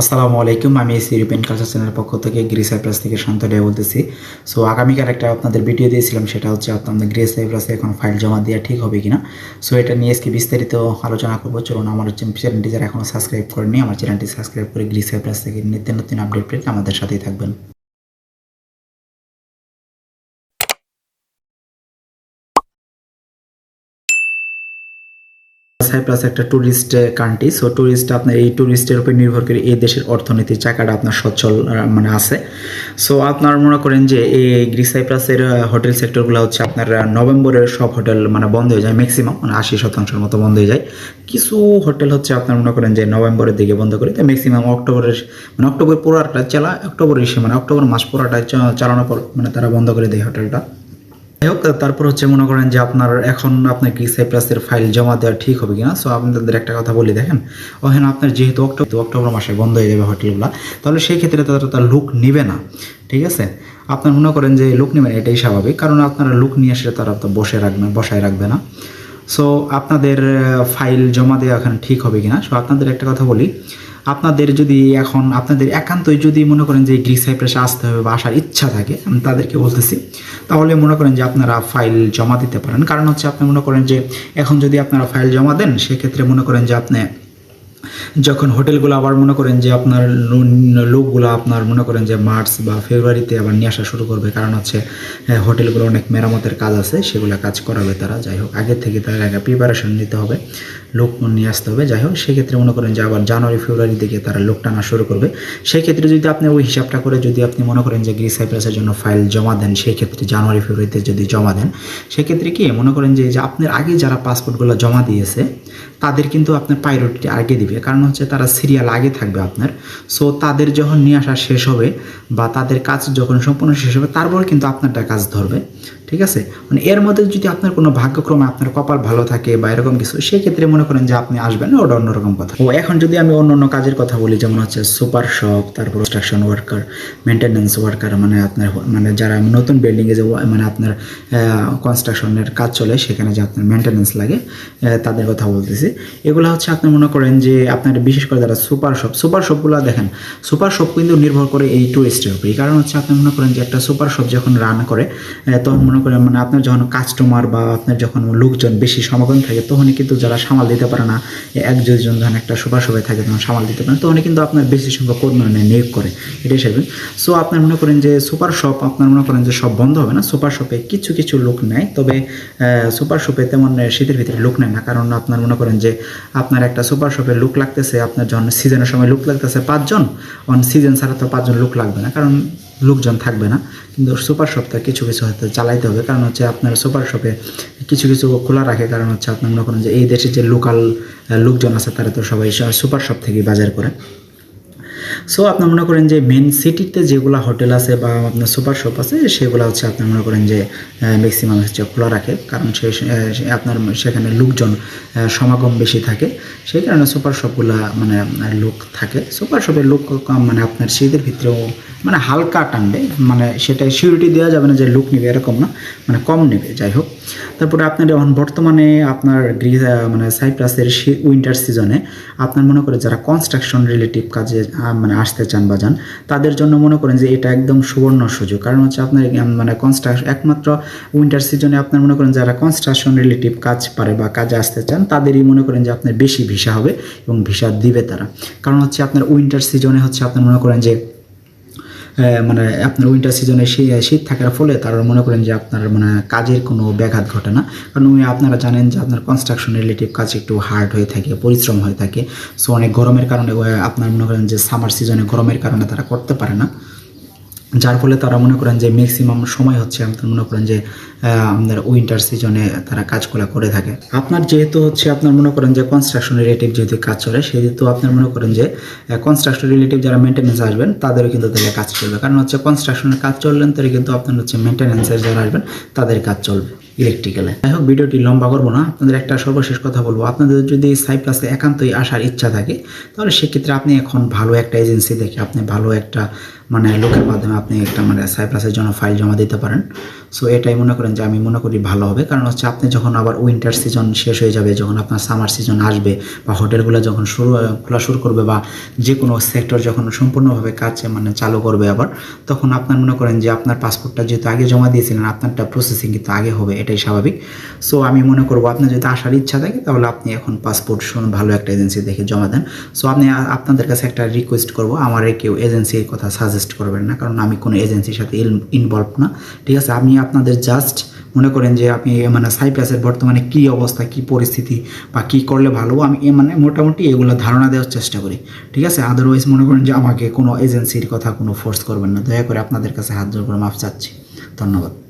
আসসালামু আলাইকুম, আমি এসি ইউরোপিয়ান কালচার চ্যানেলের পক্ষ থেকে গ্রিস সাইপ্রাস থেকে শান্ত ডে বলতেছি। সো, আগামীকাল একটা আপনাদের ভিডিও দিয়েছিলাম, সেটা হচ্ছে আপনাদের গ্রিস সাইপ্রাসে এখন ফাইল জমা দেওয়া ঠিক হবে কিনা। সো, এটা নিয়ে আজকে বিস্তারিত আলোচনা করব। চলুন, আমার চ্যানেলটি যারা এখনও সাবস্ক্রাইব করেনি আমার চ্যানেলটি সাবস্ক্রাইব করে গ্রিস সাইপ্রাস থেকে নিত্য নতুন আপডেট পেয়ে আমাদের সাথেই থাকবেন। সাইপ্রাস একটা ট্যুরিস্ট কান্ট্রি সো ট্যুরিস্ট আপনার এই ট্যুরিস্টের উপর নির্ভর করে এই দেশের অর্থনীতির চাকাটা আপনার সচ্ছল মানে আছে। সো আপনার মনে করেন যে এই গ্রিস সাইপ্রাসের হোটেল সেক্টরগুলো হচ্ছে আপনার নভেম্বরের সব হোটেল মানে বন্ধ হয়ে যায় ম্যাক্সিমাম মানে আশি শতাংশের মতো বন্ধ হয়ে যায়। কিছু হোটেল হচ্ছে আপনার মনে করেন যে নভেম্বরের দিকে বন্ধ করে তো ম্যাক্সিমাম অক্টোবরের মানে অক্টোবর পুরোটা চালা অক্টোবর এসে মানে অক্টোবর মাস পুরোটা চালানোর পর মানে তারা বন্ধ করে দেয় হোটেলটা হোক, তারপর হচ্ছে মনে করেন যে আপনার এখন আপনার কি সাইপ্রাসের ফাইল জমা দেওয়া ঠিক হবে কিনা? সো আপনাদের একটা কথা বলি, দেখেন। ওখানে আপনার যেহেতু অক্টোবর অক্টোবর মাসে বন্ধ হয়ে যাবে হোটেলগুলো তাহলে সেই ক্ষেত্রে তারা তার লুক নেবে না, ঠিক আছে? আপনার মনে করেন যে লুক নেবেন এটাই স্বাভাবিক, কারণ আপনারা লুক নিয়ে আসলে তারা তো বসে রাখবেন বসায় রাখবে না। সো আপনাদের ফাইল জমা দেওয়া এখন ঠিক হবে কিনা? সো আপনাদের একটা কথা বলি আপনাদের যদি এখন, আপনাদের একান্তই যদি মনে করেন যে গ্রিক সাইপ্রাসে আসতে হবে বা আসার ইচ্ছা থাকে, আমি তাদেরকে বলতেছি, তাহলে মনে করেন যে আপনারা ফাইল জমা দিতে পারেন। কারণ হচ্ছে আপনি মনে করেন যে, এখন যদি আপনারা ফাইল জমা দেন, সেক্ষেত্রে মনে করেন যে আপনি যখন হোটেলগুলো আবার মনে করেন যে আপনার লোকগুলো আপনার মনে করেন যে মার্চ বা ফেব্রুয়ারিতে আবার নিয়ে আসা শুরু করবে, কারণ হচ্ছে হোটেলগুলো অনেক মেরামতের কাজ আছে, সেগুলো কাজ করাবে তারা, যাই হোক আগের থেকে তার আগে প্রিপারেশন নিতে হবে, লোক নিয়ে আসতে হবে, যাই হোক, সেক্ষেত্রে মনে করেন যে আবার জানুয়ারি, ফেব্রুয়ারি দিকে তারা লোক টানা শুরু করবে। সেই ক্ষেত্রে যদি আপনি ওই হিসাবটা করে যদি আপনি মনে করেন যে গ্রিস সাইপ্রাসের জন্য ফাইল জমা দেন সেই ক্ষেত্রে জানুয়ারি, ফেব্রুয়ারিতে যদি জমা দেন, সেক্ষেত্রে কি, মনে করেন যে যে আপনার আগে যারা পাসপোর্টগুলো জমা দিয়েছে, তাদের কিন্তু আপনার প্রায়োরিটি আগে দিবে। কারণ হচ্ছে তারা সিরিয়াল আগে থাকবে আপনার। সো তাদের যখন নিয়ে আসা শেষ হবে বা তাদের কাজ যখন সম্পূর্ণ শেষ হবে, তারপর কিন্তু আপনারটা কাজ ধরবে। ঠিক আছে? মানে এর মধ্যে যদি আপনার কোনো ভাগ্যক্রমে আপনার কপাল ভালো থাকে বা এরকম কিছু সেই ক্ষেত্রে মনে করেন যে আপনি আসবেন ওটা অন্যরকম কথা। ও, এখন যদি আমি অন্য অন্য কাজের কথা বলি, যেমন হচ্ছে সুপার শপ তারপর কনস্ট্রাকশন ওয়ার্কার মেনটেন্যান্স ওয়ার্কার মানে আপনার মানে যারা নতুন বিল্ডিংয়ে যে মানে আপনার কনস্ট্রাকশনের কাজ চলে, সেখানে যে আপনার মেনটেন্যান্স লাগে তাদের কথা বলতেছি। এগুলো হচ্ছে আপনি মনে করেন যে আপনার বিশেষ করে যারা সুপার শপ, সুপার শপগুলো দেখেন, সুপার শপ কিন্তু নির্ভর করে এই টুরিস্টের উপরে। এই কারণ হচ্ছে আপনি মনে করেন যে একটা সুপার শপ যখন রান করে তখন মনে করেন মানে আপনার যখন কাস্টমার বা আপনার যখন লোকজন বেশি সমাগম থাকে, তখনই কিন্তু যারা সামাল দিতে পারে না এক দুজন যখন একটা সুপার শপে থাকে তখন সামাল দিতে পারে তখনই কিন্তু আপনার বেশি সংখ্যক কর্মী মানে নিয়োগ করে। এটা হিসেবে সো আপনার মনে করেন যে সুপার শপ, আপনার মনে করেন যে সব বন্ধ হবে না, সুপার শপে কিছু কিছু লোক নেয় তবে সুপার শপে তেমন শীতের ভিতরে লোক নেয় না। কারণ আপনার মনে করেন যে আপনার একটা সুপার শপে লুক লাগতেছে, আপনার যখন সিজনের সময় লোক লাগতেছে পাঁচজন অন সিজন ছাড়া তো পাঁচজন লোক লাগবে না, কারণ লোকজন থাকবে না। কিন্তু সুপার শপটা কিছু কিছু হয়তো চালাইতে হবে, কারণ হচ্ছে আপনার সুপার শপে কিছু কিছু খোলা রাখে, কারণ হচ্ছে আপনার মনে করেন যে এই দেশে যে লোকাল লোকজন আছে তারা তো সবাই সুপার শপ থেকে বাজার করে। সো আপনার মনে করেন যে মেন সিটিতে যেগুলো হোটেল আছে বা আপনার সুপার শপ আছে, সেগুলো হচ্ছে আপনার মনে করেন যে ম্যাক্সিমাম হচ্ছে খোলা রাখে। কারণ সে আপনার সেখানে লোকজন সমাগম বেশি থাকে। সেই কারণে সুপার শপগুলো মানে লোক থাকে। সুপার শপের লোক কম মানে আপনার শীতের ভিতরেও মানে হালকা টানবে মানে সেটা সিউরিটি দেওয়া যাবে না যে লুক নেবে এরকম না মানে কম নেবে, যাই হোক। তারপরে আপনার এখন বর্তমানে আপনার গ্রিস মানে সাইপ্রাসের উইন্টার সিজনে আপনার মনে করেন যারা কনস্ট্রাকশন রিলেটিভ কাজে মানে আসতে চান বা যান, তাদের জন্য মনে করেন যে এটা একদম সুবর্ণ সুযোগ। কারণ হচ্ছে আপনার মানে কনস্ট্রাকশন একমাত্র উইন্টার সিজনে আপনার মনে করেন যারা কনস্ট্রাকশন রিলেটিভ কাজ পারে বা কাজে আসতে চান, তাদেরই মনে করেন যে আপনার বেশি ভিসা হবে এবং ভিসা দিবে তারা। কারণ হচ্ছে আপনার উইন্টার সিজনে হচ্ছে আপনার মনে করেন যে মানে আপনার উইন্টার সিজনে শীত থাকার ফলে তারা মনে করেন যে আপনার মানে কাজের কোনো ব্যাঘাত ঘটে না। কারণ ওই আপনারা জানেন যে আপনার কনস্ট্রাকশন রিলেটিভ কাজ একটু হার্ড হয়ে থাকে, পরিশ্রম হয়ে থাকে। সো অনেক গরমের কারণে আপনার মনে করেন যে সামার সিজনে গরমের কারণে তারা করতে পারে না। যার ফলে তারা মনে করেন যে ম্যাক্সিমাম সময় হচ্ছে আপনার মনে করেন যে আপনার উইন্টার সিজনে তারা কাজগুলো করে থাকে। আপনার যেহেতু হচ্ছে, আপনার মনে করেন যে কনস্ট্রাকশন রিলেটিভ যেহেতু কাজ চলে, সেহেতু আপনার মনে করেন যে কনস্ট্রাকশন রিলেটিভ যারা মেনটেন্যান্স আসবেন, তাদেরও কিন্তু তাদের কাজ চলবে। কারণ হচ্ছে কনস্ট্রাকশনের কাজ চললেন তাহলে কিন্তু আপনার হচ্ছে মেনটেন্যান্সের যারা আসবেন, তাদের কাজ চলবে। ইলেকট্রিক্যালে যাই হোক, ভিডিওটি লম্বা করব না, আপনাদের একটা সর্বশেষ কথা বলব। আপনাদের যদি সাইপ্রাসে একান্তই আসার ইচ্ছা থাকে, তাহলে সেক্ষেত্রে আপনি এখন ভালো একটা এজেন্সি দেখে আপনি ভালো একটা মানে লোকের মাধ্যমে আপনি একটা মানে সাইপ্রাসের জন্য ফাইল জমা দিতে পারেন। সো এটাই মনে করেন যে আমি মনে করি ভালো হবে। কারণ হচ্ছে আপনি যখন আবার উইন্টার সিজন শেষ হয়ে যাবে, যখন আপনার সামার সিজন আসবে, বা হোটেলগুলো যখন শুরু খোলা শুরু করবে, বা যে কোনো সেক্টর যখন সম্পূর্ণভাবে কাজ মানে চালু করবে আবার, তখন আপনার মনে করেন যে আপনার পাসপোর্টটা যেহেতু আগে জমা দিয়েছিলেন, আপনারটা প্রসেসিং কিন্তু আগে হবে। এটাই স্বাভাবিক। সো আমি মনে করব আপনার যদি আসার ইচ্ছা থাকে, তাহলে আপনি এখন পাসপোর্ট শুনুন ভালো একটা এজেন্সি দেখে জমা দেন। সো আপনি আপনাদের কাছে একটা রিকোয়েস্ট করব। আমার কেউ এজেন্সির কথা সাজেস্ট করবেন না, কারণ আমি কোনো এজেন্সির সাথে ইনভলভ না। ঠিক আছে? আমি আপনাদের জাস্ট মনে করেন যে আপনি মানে সাইপ্রাসের বর্তমানে কী অবস্থা, কী পরিস্থিতি বা কী করলে ভালো, আমি মানে মোটামুটি এগুলো ধারণা দেওয়ার চেষ্টা করি। ঠিক আছে? আদারওয়াইজ মনে করেন যে আমাকে কোনো এজেন্সির কথা কোনো ফোর্স করবেন না। দয়া করে আপনাদের কাছে হাত জোর করে মাফ চাচ্ছি। ধন্যবাদ।